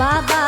বাবা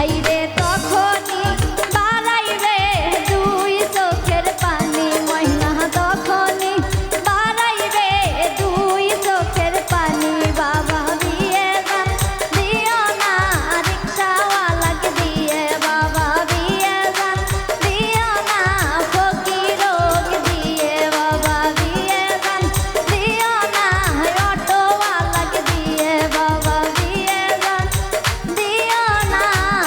I.